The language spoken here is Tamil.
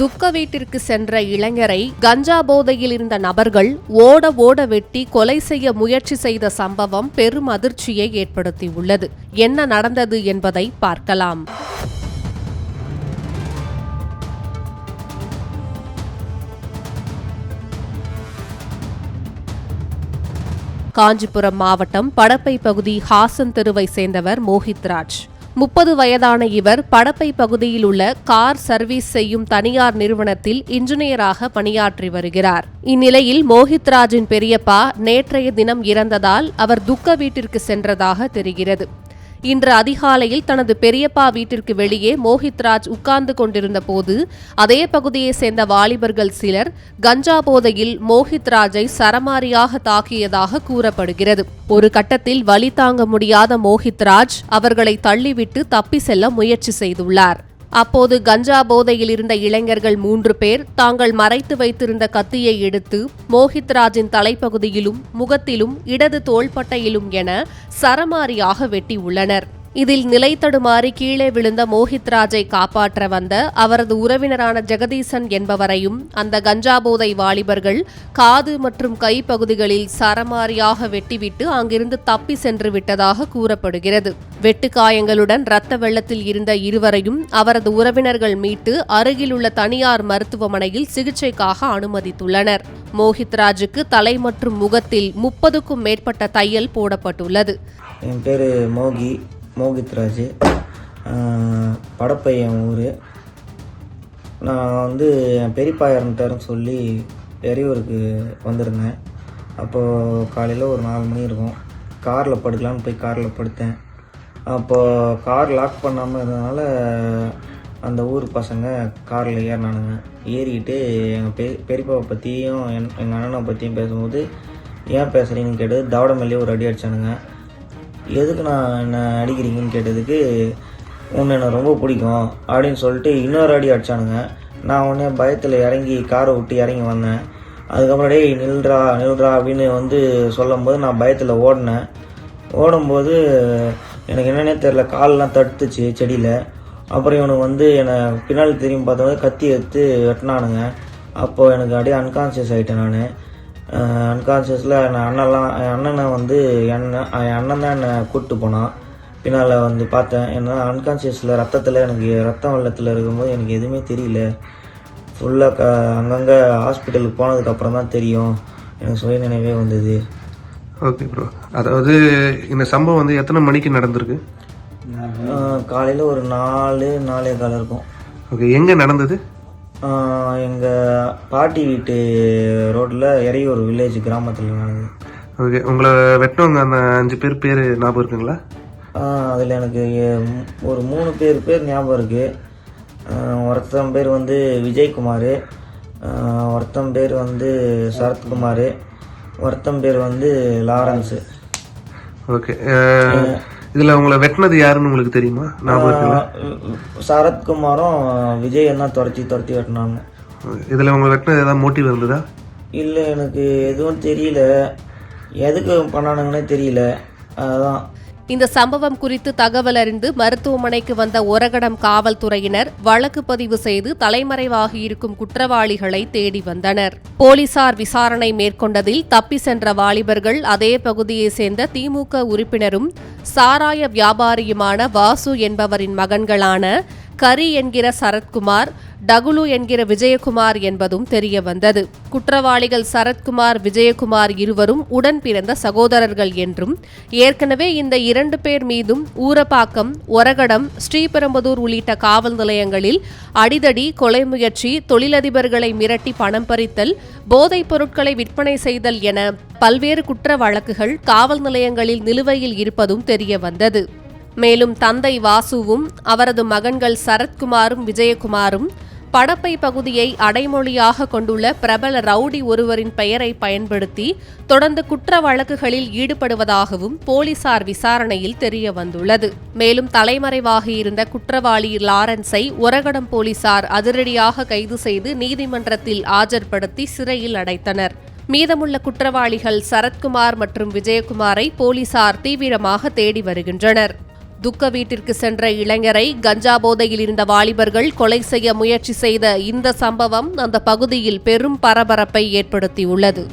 துக்க வீட்டிற்கு சென்ற இளைஞரை கஞ்சா போதையில் இருந்த நபர்கள் ஓட ஓட வெட்டி கொலை செய்ய முயற்சி செய்த சம்பவம் பெரும் அதிர்ச்சியை ஏற்படுத்தியுள்ளது. என்ன நடந்தது என்பதை பார்க்கலாம். காஞ்சிபுரம் மாவட்டம் படப்பை பகுதி ஹாசன் தெருவை சேர்ந்தவர் மோஹித்ராஜ் முப்பது வயதான இவர் படப்பை பகுதியில் உள்ள கார் சர்வீஸ் செய்யும் தனியார் நிறுவனத்தில் இன்ஜினியராக பணியாற்றி வருகிறார். இந்நிலையில் மோஹித்ராஜின் பெரியப்பா நேற்றைய தினம் இறந்ததால் அவர் துக்க வீட்டிற்கு சென்றதாக தெரிகிறது. இன்று அதிகாலையில் தனது பெரியப்பா வீட்டிற்கு வெளியே மோஹித்ராஜ் உட்கார்ந்து கொண்டிருந்த போது அதே பகுதியைச் சேர்ந்த வாலிபர்கள் சிலர் கஞ்சா போதையில் மோஹித்ராஜை சரமாரியாக தாக்கியதாக கூறப்படுகிறது. ஒரு கட்டத்தில் வழி தாங்க முடியாத மோஹித்ராஜ் அவர்களை தள்ளிவிட்டு தப்பி செல்ல முயற்சி செய்துள்ளார். அப்போது கஞ்சா போதையில் இருந்த இளைஞர்கள் மூன்று பேர் தாங்கள் மறைத்து வைத்திருந்த கத்தியை எடுத்து மோஹித்ராஜின் தலைப்பகுதியிலும் முகத்திலும் இடது தோள்பட்டையிலும் என சரமாரியாக வெட்டி உள்ளனர் இதில் நிலை தடுமாறி கீழே விழுந்த மோஹித்ராஜை காப்பாற்ற வந்த அவரது உறவினரான ஜெகதீசன் என்பவரையும் அந்த கஞ்சா போதை வாலிபர்கள் காது மற்றும் கை பகுதிகளில் சரமாரியாக வெட்டிவிட்டு அங்கிருந்து தப்பி சென்று விட்டதாக கூறப்படுகிறது. வெட்டுக்காயங்களுடன் இரத்த வெள்ளத்தில் இருந்த இருவரையும் அவரது உறவினர்கள் மீட்டு அருகிலுள்ள தனியார் மருத்துவமனையில் சிகிச்சைக்காக அனுமதித்துள்ளனர். மோஹித்ராஜுக்கு தலை மற்றும் முகத்தில் முப்பதுக்கும் மேற்பட்ட தையல் போடப்பட்டுள்ளது. என் பேர் மோகி. மோகித்ராஜ் படப்பை என் ஊர். நான் வந்து என் பெரியப்பா இறந்துட்டாருன்னு சொல்லி பெரியூருக்கு வந்திருந்தேன். அப்போது காலையில் ஒரு நாலு மணி இருக்கும். காரில் படுக்கலான்னு போய் காரில் படுத்தேன். அப்போது கார் லாக் பண்ணாமல் இருந்ததுனால அந்த ஊர் பசங்க காரில் ஏறினானுங்க. ஏறிக்கிட்டு எங்கள் பெ பெரியப்பாவை பற்றியும் என் எங்கள் அண்ணனை பற்றியும் பேசும்போது ஏன் பேசுகிறீங்கன்னு கேட்டு தவட ஒரு அடி அடிச்சானுங்க. எதுக்கு நான் என்னை அடிக்கிறீங்கன்னு கேட்டதுக்கு உன்னை எனக்கு ரொம்ப பிடிக்கும் அப்படின்னு சொல்லிட்டு இன்னொரு அடி அடிச்சானுங்க. நான் உடனே பயத்தில் இறங்கி காரை விட்டு இறங்கி வந்தேன். அதுக்கப்புறம் டேய் நில்றா நில்றா அப்படின்னு வந்து சொல்லும் போது நான் பயத்தில் ஓடினேன். ஓடும்போது எனக்கு என்னென்னே தெரில கால்லாம் தடுத்துச்சு செடியில். அப்புறம் இவனுக்கு வந்து என்னை பின்னாடி திரும்பி பார்த்தோம் கத்தி எடுத்து வெட்டினானுங்க. அப்போது எனக்கு அப்படியே அன்கான்சியஸ் ஆகிட்டேன் நான். அன்கான்சியஸில் என் அண்ணன்லாம் என் அண்ணனை வந்து என்ன என் அண்ணன் தான் என்னை கூப்பிட்டு போனான். பின்னால் வந்து பார்த்தேன் ஏன்னா அன்கான்சியஸில் ரத்தத்தில் எனக்கு ரத்தம் வெள்ளத்தில் இருக்கும்போது எனக்கு எதுவுமே தெரியல. ஃபுல்லாக க அங்கங்கே ஹாஸ்பிட்டலுக்கு போனதுக்கப்புறம் தான் தெரியும். எனக்கு சுய நினைவே வந்தது. ஓகே ப்ரோ அதாவது இந்த சம்பவம் வந்து எத்தனை மணிக்கு நடந்திருக்கு? காலையில் ஒரு நாலு நாலே கால் இருக்கும். ஓகே எங்கே நடந்தது? எங்கள் பாட்டி வீட்டு ரோட்டில் இறையூர் வில்லேஜ் கிராமத்தில் நடந்தது. ஓகே உங்களை வெட்டினவங்க அந்த அஞ்சு பேர் பேர் ஞாபகம் இருக்குங்களா? அதில் எனக்கு ஒரு மூணு பேர் பேர் ஞாபகம் இருக்குது ஒருத்தன் பேர் வந்து விஜயகுமார் ஒருத்தன் பேர் வந்து சரத்குமார் ஒருத்தன் பேர் வந்து லாரன்ஸு. ஓகே இதில் உங்களை வெட்டினது யாருன்னு உங்களுக்கு தெரியுமா? ஞாபகம் சரத்குமாரும் விஜயன் தான் துரத்தி துரத்தி வெட்டினாங்க. இதில் உங்களை வெட்டினது ஏதாவது மோட்டிவ் இருந்ததா? இல்லை எனக்கு எதுவும் தெரியல. எதுக்கு பண்ணானுங்கன்னே தெரியல. அதுதான் இந்த சம்பவம் குறித்து தகவல் அறிந்து மருத்துவமனைக்கு வந்த ஒரகடம் காவல்துறையினர் வழக்கு பதிவு செய்து தலைமறைவாகி இருக்கும் குற்றவாளிகளை தேடி வந்தனர். போலீசார் விசாரணை மேற்கொண்டதில் தப்பி சென்ற வாலிபர்கள் அதே பகுதியைச் சேர்ந்த திமுக உறுப்பினரும் சாராய வியாபாரியுமான வாசு என்பவரின் மகன்களான கரி என்கிற சரத்குமார் டகுலு என்கிற விஜயகுமார் என்பதும் தெரிய வந்தது குற்றவாளிகள் சரத்குமார் விஜயகுமார் இருவரும் உடன் பிறந்த சகோதரர்கள் என்றும் ஏற்கனவே இந்த இரண்டு பேர் மீதும் ஊரப்பாக்கம் ஒரகடம் ஸ்ரீபெரும்புதூர் உள்ளிட்ட காவல் நிலையங்களில் அடிதடி கொலை முயற்சி தொழிலதிபர்களை மிரட்டி பணம் பறித்தல் போதைப் பொருட்களை விற்பனை செய்தல் என பல்வேறு குற்ற வழக்குகள் காவல் நிலையங்களில் நிலுவையில் இருப்பதும் தெரிய வந்தது மேலும் தந்தை வாசுவும் அவரது மகன்கள் சரத்குமாரும் விஜயகுமாரும் படப்பை பகுதியை அடைமொழியாக கொண்டுள்ள பிரபல ரவுடி ஒருவரின் பெயரை பயன்படுத்தி தொடர்ந்து குற்ற வழக்குகளில் ஈடுபடுவதாகவும் போலீசார் விசாரணையில் தெரிய வந்துள்ளது. மேலும் தலைமறைவாக இருந்த குற்றவாளி லாரன்ஸை ஒரகடம் போலீசார் அதிரடியாக கைது செய்து நீதிமன்றத்தில் ஆஜர்படுத்தி சிறையில் அடைத்தனர். மீதமுள்ள குற்றவாளிகள் சரத்குமார் மற்றும் விஜயகுமாரை போலீசார் தீவிரமாக தேடி வருகின்றனர். துக்க வீட்டிற்கு சென்ற இளைஞரை கஞ்சா போதையில் இருந்த வாலிபர்கள் கொலை செய்ய முயற்சி செய்த இந்த சம்பவம் அந்த பகுதியில் பெரும் பரபரப்பை ஏற்படுத்தியுள்ளது.